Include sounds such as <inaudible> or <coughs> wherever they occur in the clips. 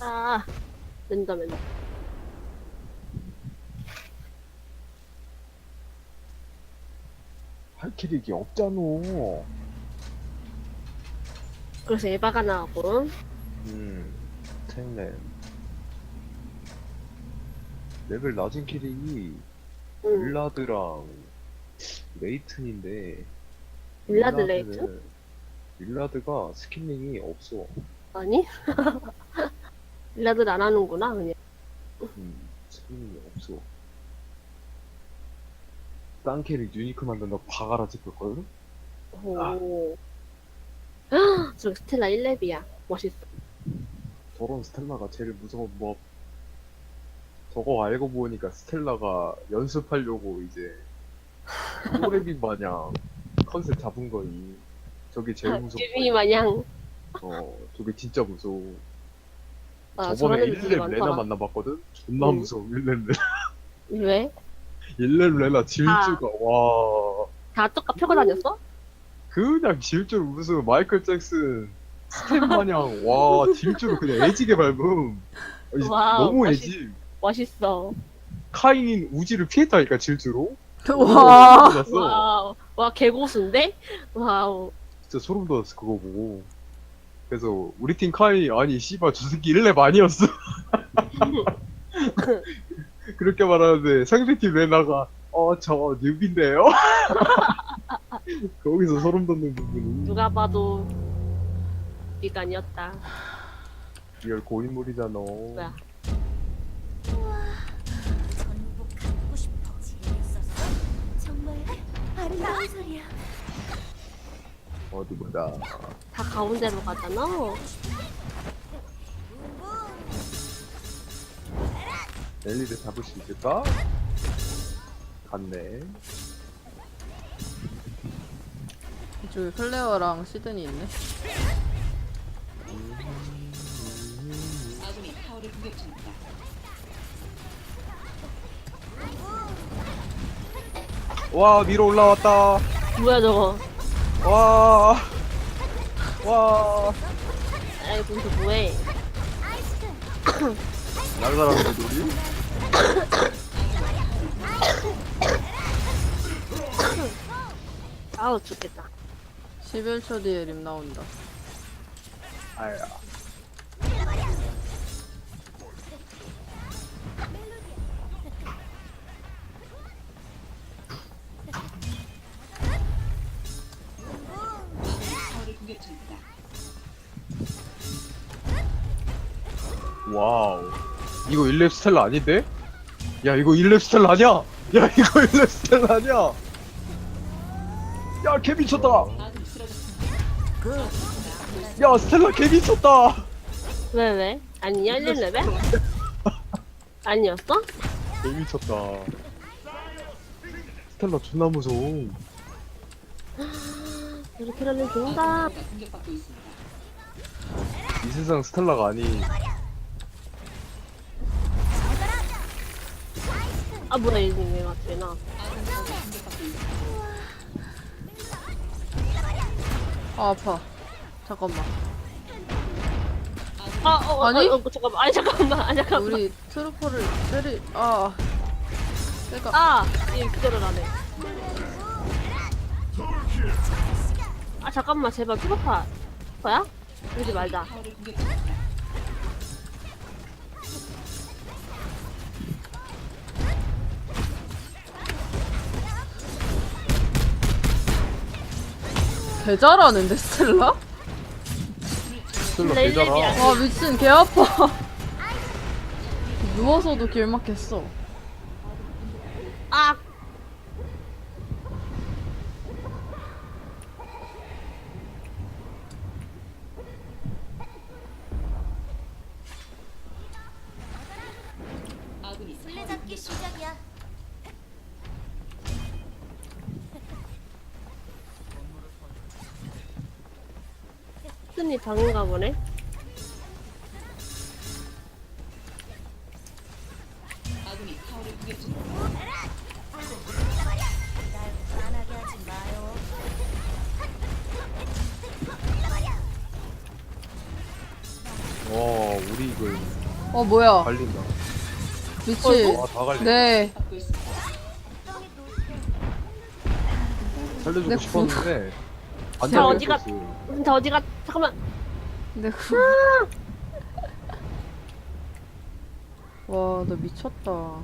아, 맨다, 맨다. 할 캐릭이 없잖아. 그래서 에바가 나왔고. 음, 탱맨. 레벨 낮은 캐릭이 응. 윌라드랑 레이튼인데 윌라드 레이튼? 윌라드가 스킬링이 없어. 아니? <laughs> 윌라드를 안 하는구나, 그냥. 음, 스킬링이 없어. 딴 캐릭 유니크 만든다고 바가라 찍혔거든? 오. 헉, 저 스텔라 1렙이야. 멋있어. 저런 스텔라가 제일 무서운 뭐 저거 알고 보니까 스텔라가 연습하려고 이제 <laughs> 꼬레비 마냥 컨셉 잡은 거니 저게 제일 무섭고 유비 마냥. 어 저게 진짜 무서워 아, 저번에 저런 애들 되게 1렙 레나. 만나봤거든? 존나 응. 무서워 1렙 레나 왜? 1렙 레나 아. 질주가 와다 똑같 펴고 다녔어? 그냥 질주로 무슨 마이클 잭슨 스텝 마냥 와 질주로 그냥 애지게 밟음 와우, 너무 멋있- 애지 멋있어. 카인 우지를 피했다니까 질주로 와. 와우. 와, 개고수인데? 와우. 진짜 소름 돋았어 그거 보고 그래서 우리 팀 카이 아니 씨발 저 새끼 1렙 아니었어 <laughs> 그렇게 말하는데 상대팀 레나가 어저 뉴비인데요 <laughs> 거기서 소름 돋는 부분이 누가 봐도 비간이었다. 리얼 고인물이잖아 뭐야. 전복 갖고 싶어. 재밌었어? 정말 아름다운 소리야. 어디 보자 다 가운데로 가잖아. 엘리를 잡을 수 있을까? 갔네 이쪽에 클레어랑 시드니 있네. 와 위로 올라왔다 뭐야, 저거. 와 와, 아이, 거기서 뭐해. 날라라는데 우리? <coughs> 아우, 죽겠다. 11초 뒤에 림 나온다. 아야. 와우. 이거 1렙 스텔라 아닌데? 야, 이거 1렙 스텔라 아니야? 야, <laughs> 이거 1렙 스텔라 아니야? 야, 개 미쳤다! 야, 스텔라 개 미쳤다! 왜, 왜? 아니야, 1렙? 아니었어? 개 미쳤다. 스텔라 존나 무서워. 이렇게 하면 좋다. 이 세상 스텔라가 아니. 아, 뭐야, 이게 왜 맞지, 나. 아, 아파. 잠깐만. 아, 어, 아니? 어, 어, 잠깐만. 아니, 잠깐만. 아니, 잠깐만. 우리 트루퍼를 때리, 아. 내가, 아, 이 그대로 나네. 아, 잠깐만. 제발, 피버파. 뭐야? 이러지 말자. 개 잘하는데, 스텔라? 스텔라 레일랩이야. 개잖아. 와, 미친, 개 아파. <laughs> 누워서도 길 막혔어. 아, 술래잡기 시작이야. 스니 방인가 보네. 와, 우리 이걸 어 뭐야 갈린다. 미친 아, 다 갈린다. 네 살려주고 내 싶었는데 어디가- 잡혔어. 무슨 다 어디가 잠깐만 내 구... 와너 미쳤다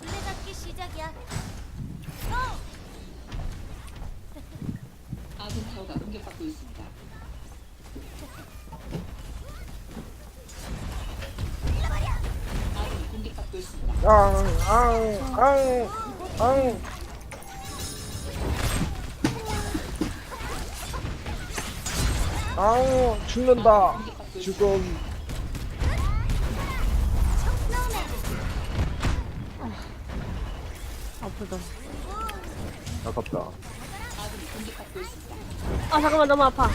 술래잡기 시작이야. 아군 타워가 공격받고 있습니다. 아군이 공격받고 있습니다. 아우 죽는다. 죽음. 아프다 아깝다. 아군이 공격받고 있습니다. 아 잠깐만 너무 아파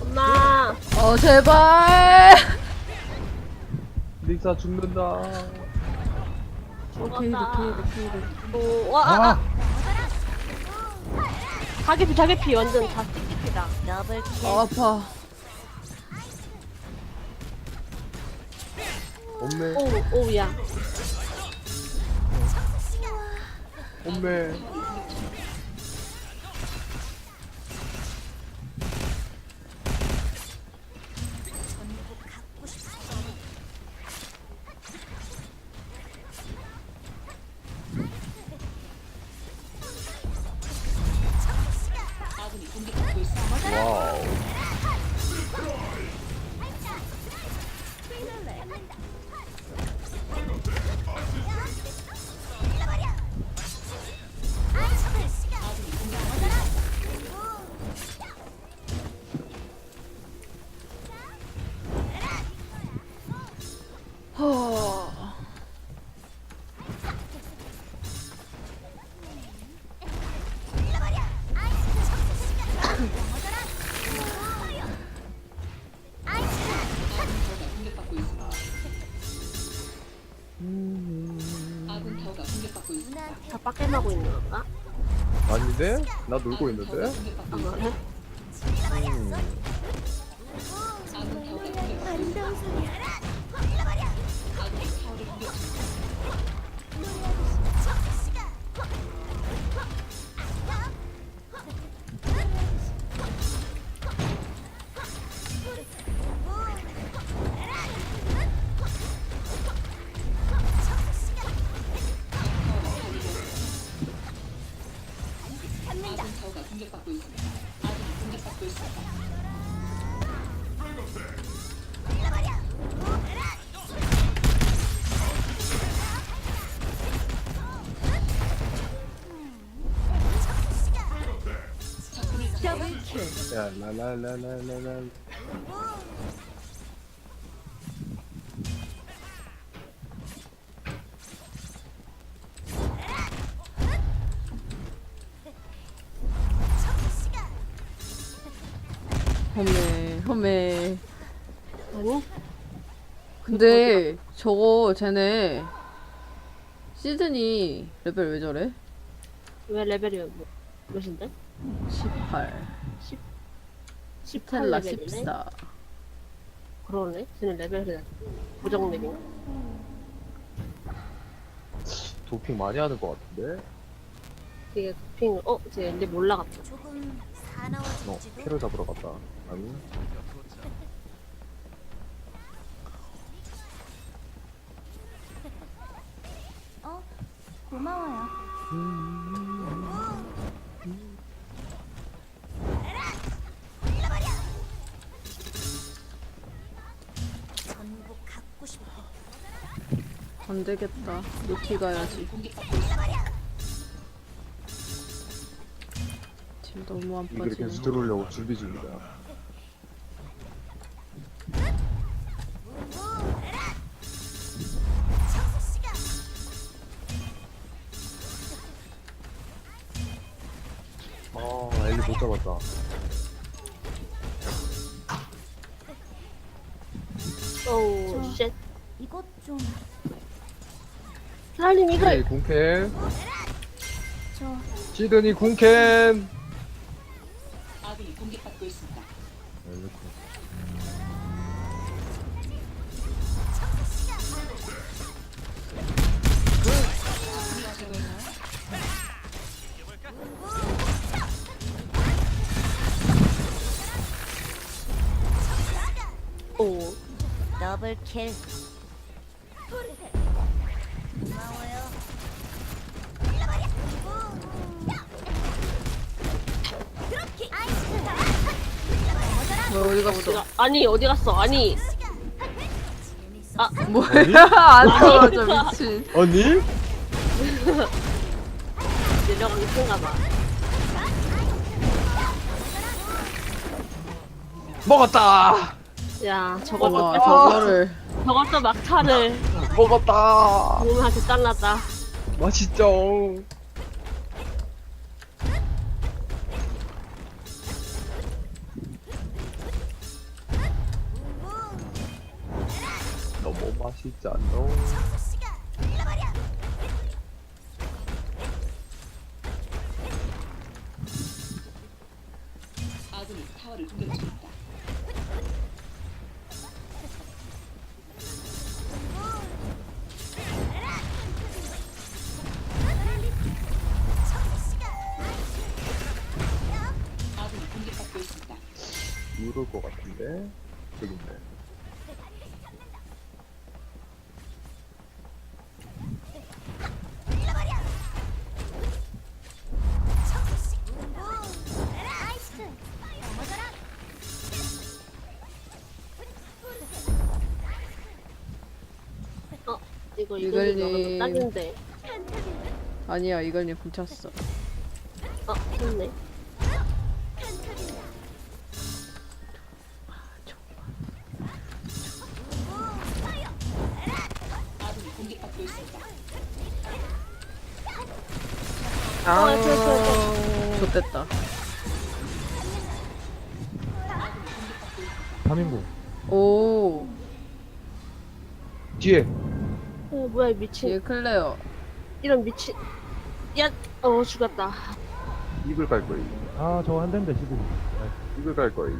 엄마 어 제발 릭사 죽는다. 어 케이드 케이드 케이드 오 와 아, 아, 아. 자개피 자개피 완전 다 찍힙니다 더블 킬. 아, 아파 엄매, 오우 오우야 엄매. 나 놀고 있는데? 아. 그래? 야, 라라라라라라. 험해 험해 아니 근데 저거 쟤네 시드니 레벨 왜 저래? 왜 레벨이 뭐, 몇인데? 18 18 스텔라 레벨이네? 14 그러네 쟤는 레벨이 고정 레벨인가? 도핑 많이 하는 것 같은데? 되게 도핑을 어? 쟤 근데 몰라갔다 조금 어, 사나워질지도. 캐롤 잡으러 갔다. 아니? 어, 고마워요. 전 안 되겠다 루티 가야지. 질 너무 안 이걸 빠지네 계속 들어오려고 준비 중이다. 아, 엘리 못 잡았다. 오우 쉣 이것 좀 사장님 이거 에이, 공패. 저 시드니 궁캔 아군이 공격받고 있습니다. 오. 더블 킬. 뭐 어디 갔어? 어디가, 아니, 어디 갔어? 아니. 아, 뭐야? 안 떨어져 미친. 언니? 내려가기 큰가 봐. 먹었다 야, 저것도, 와. 저거를 저것도 막타를 먹었다 몸한테 잘랐다. 맛있죠 맛있잖아 아 이거, 이글님. 딱인데. 아니야 이걸님 훔쳤어. 어, 있습니다. 아, 저, 저, 좋됐다. 3인공 오 뒤에 어, 뭐야, 이 미친. 뒤에 클레어. 이런 미친. 야, 어, 죽었다. 이글 갈 거임 아 저거 한 대인데 시드 이글 갈 거임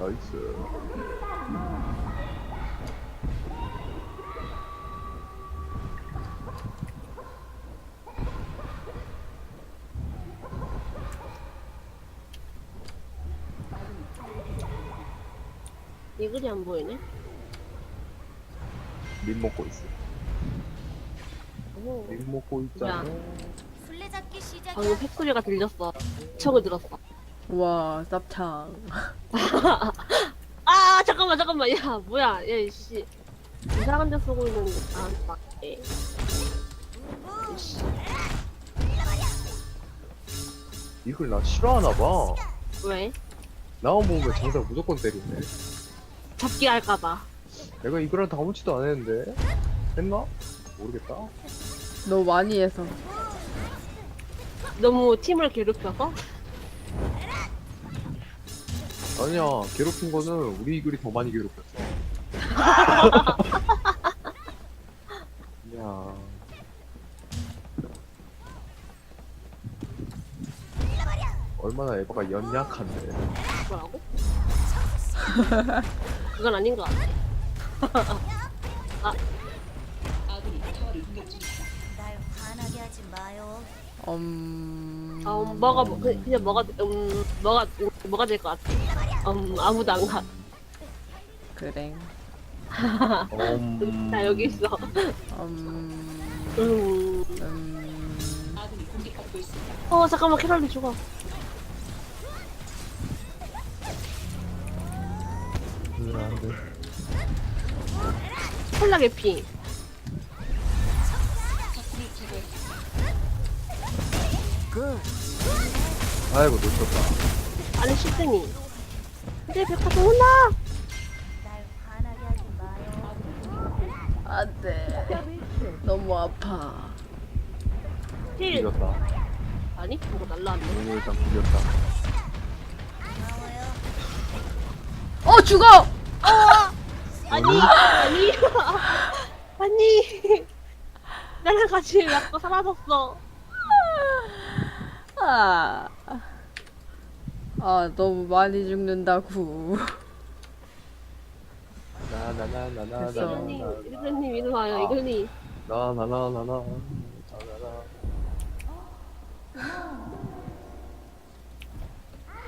나이스 이글이 안 보이네. 민 먹고 있어 오. 민 먹고 있잖아 술래잡기 시작이야. 방금 팩소리가 들렸어. 척을 들었어. 와 쌉창. <laughs> 아, 잠깐만, 잠깐만. 야, 뭐야. 야, 씨. 이상한 데 쓰고 있는데. 아, 맞게. 씨. 이글 나 싫어하나 봐 왜? 나만 보면 장작 무조건 때리네 잡기 할까봐. 내가 짓도 안 했는데 했나? 모르겠다 너무 많이 해서. 너무 팀을 괴롭혀서? 아니야 괴롭힌 거는 우리 이글이 더 많이 괴롭혔어 야 얼마나 에바가 연약한데 뭐라고? 그건 아닌 것 같아. <laughs> 아 마요. 음. 아, 음, 뭐가, 뭐- 그- 그냥 뭐가, 음, 뭐가, 음, 뭐가 될 것 같아. 음, 아무도 안 가. 그래. <laughs> 음... 나 여기 있어. 음. 음. 음. 어, 잠깐만, 캐럴리 죽어. 안 돼 콜라 개피. 아이고 놓쳤다 아니, 10등이. 근데 백화점 마요. 안돼. 너무 아파. 힐. 이겼다 아니? 뭐가 날라왔네. 오늘 일단 이겼다. 어 죽어. 아니, 아니. <laughs> 아니. 나랑 같이 맞고 사라졌어. 아, 아 너무 많이 죽는다고. 나나나나나나나 됐어. 이글님, 이글님 이리 와요, 이글님. 나나나나나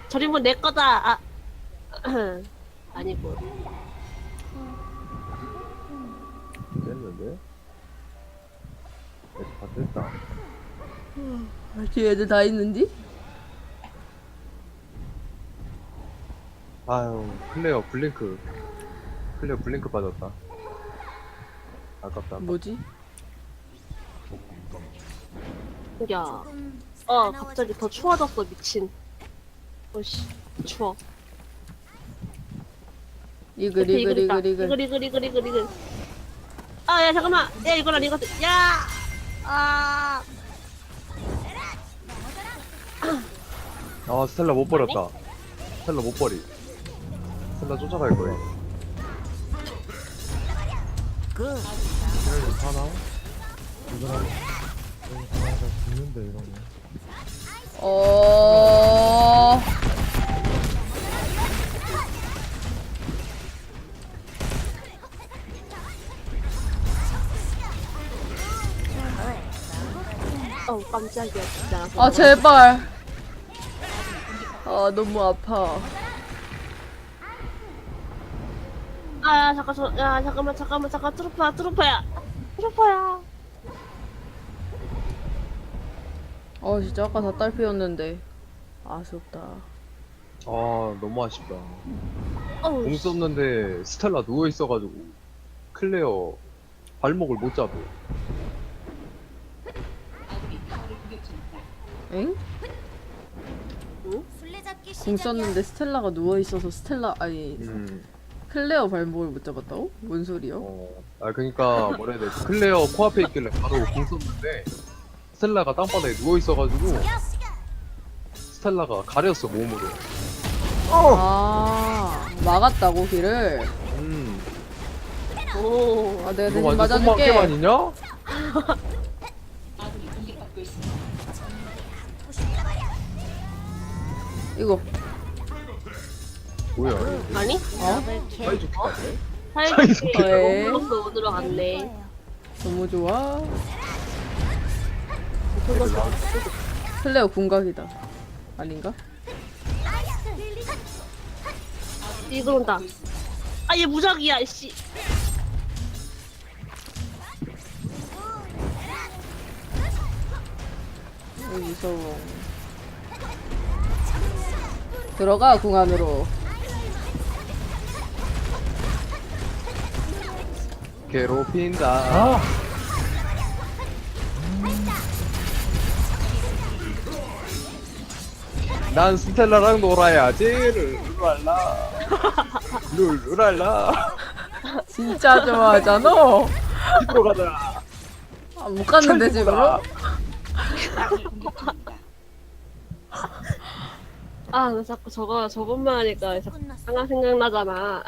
저림은 내 거다. 아, <clears throat> 아니고. 됐는데? 다 됐다 뒤에 애들 다 있는디? 아유 클레어 블링크 클레어 블링크 빠졌다 아깝다 뭐지? 야, 어, 갑자기 더 추워졌어, 미친. 어씨, 추워. 이글 이글. 이글 이글. 이글, 이글, 이글, 이글, 이글. 아, 야, 잠깐만. 야, 이거랑 이거. 야! 아! 아 스텔라 못 버렸다 스텔라 못 버리 스텔라 쫓아갈 거야 굿. 하나? 이거랑 이거 하나 죽는데 이러면 어. 어우, 깜짝이야, 진짜. 아 제발. 아 너무 아파. 아, 야, 잠깐, 저, 야, 잠깐만, 잠깐만, 잠깐, 트루퍼야, 트루퍼야. 트루퍼야. 어 진짜 아까 다 딸피였는데 아쉽다. 아 너무 아쉽다 어우, 공 씨. 썼는데 스텔라 누워 있어가지고 클레어 발목을 못 잡아 아군이 타워를 공격 중입니다. 엥? 술래잡기 공. 썼는데 스텔라가 누워 있어서 스텔라 아니 음, 클레어 발목을 못 잡았다고? 뭔 소리요? 어, 아 그니까 뭐라 해야 돼 클레어 코앞에 있길래 바로 공 썼는데 스텔라가 땅바닥에 누워 있어가지고 야, 시간. 스텔라가 가렸어 몸으로 아 막았다고 길을. 음 오. 아 내가 이거 대신 완전 맞아줄게. 똥망겜 아니냐? <laughs> 이거 뭐야 이거 아니? 어? 사이좋게 하네 사이좋게 왜? 너무 못 들어갔네. 너무 좋아. 클레어 궁각이다. 아닌가? 이거 온다. 아, 얘 무적이야, 씨. 어, 무서워. 들어가 궁 안으로. 괴롭힌다 아! 난 스텔라랑 놀아야지 룰랄라 <laughs> 룰랄라 진짜 좋아하잖아. <laughs> 집으로 가자 아, 못 갔는데 집으로? <laughs> 아, 나 자꾸 저거, 저것만 하니까 자꾸. 상황 생각나잖아.